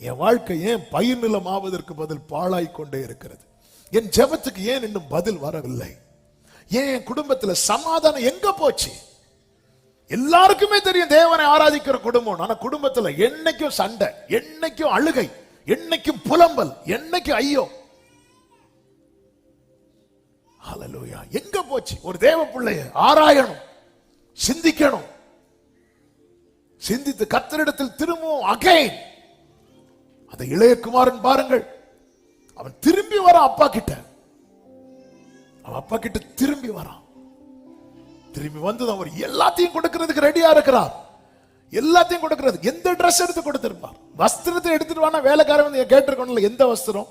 என் வாழ்க்கை ஏன் பயிர் நிலம் ஆவதற்கு பதில் பாழாய் கொண்டே இருக்கிறது? என் ஜெபத்துக்கு ஏன் இன்னும் பதில் வரவில்லை? ஏன் என் குடும்பத்துல சமாதானம் எங்க போச்சு? எல்லாருக்குமே தெரியும் தேவனை ஆராதிக்கிற குடும்பம். ஆனா குடும்பத்துல என்னைக்கும் சண்டை என்னைக்கும் அழுகை என்னைக்கும் புலம்பல் என்னைக்கும் ஐயோ. ஹalleluya. எங்க போச்சு? ஒரு தேவ பிள்ளைய ஆராயணும் சிந்திக்கணும். சிந்தித்து கத்தரிடத்தில் திரும்பவும் அகைன் அந்த இளையகுமாரன் பாருங்கள். அவன் திரும்பி வரான் அப்பா கிட்ட. அவன் அப்பா கிட்ட திரும்பி வரான். திரும்பி வந்து அவர் எல்லாத்தையும் கொடுக்கிறதுக்கு ரெடியா இருக்கிறார். எல்லாத்தையும் கொடுக்கிறது. எந்த ட்ரெஸ் எடுத்து கொடுத்திருப்பார்? வஸ்திரத்தை எடுத்துட்டு வானா வேலைக்காரன் வந்து கேட்டிருக்கணும்ல எந்த வஸ்திரம்?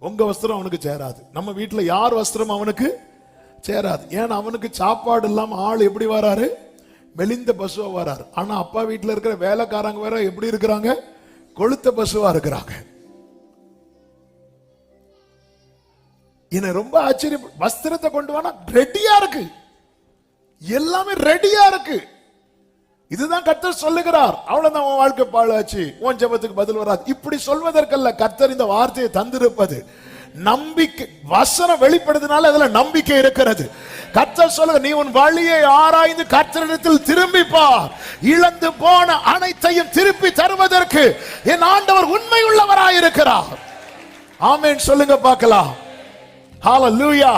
உங்க வஸ்திரம் அவனுக்கு சேராது. நம்ம வீட்டுல யார் வஸ்திரம் அவனுக்கு சேராது. ஏன்னா அவனுக்கு சாப்பாடு இல்லாம ஆள் எப்படி வராரு? மெலிந்த பசுவா வராரு. ஆனா அப்பா வீட்டுல இருக்கிற வேலைக்காரங்க வேற எப்படி இருக்கிறாங்க? கொளுத்த பசுவா இருக்கிறாங்க. என்ன ரொம்ப ஆச்சரியம் வஸ்திரத்தை கொண்டு வானா ரெடியா இருக்கு. எல்லாமே ரெடியா இருக்கு. இதுதான் கர்த்தர் சொல்லுகிறார். அவ்வளவுதான் உன் வாழ்க்கை பாழாச்சு. உன் ஜபத்துக்கு பதில் வராது. இப்படி சொல்வதற்கல்ல கர்த்தர் இந்த வார்த்தையை தந்திருப்பது. நம்பிக்கை வசனம் வெளிப்படுத்தினால அதுல நம்பிக்கை இருக்கிறது. கர்த்தர் சொல்லுங்க நீ உன் வழியை ஆராய்ந்து கர்த்தரிடத்தில் திரும்பிப்பார் இழந்து போன அனைத்தையும் திருப்பி தருவதற்கு என் ஆண்டவர் உண்மை உள்ளவராயிருக்கிறார் ஆமேன். சொல்லுங்க பார்க்கலாம். ஹalleluya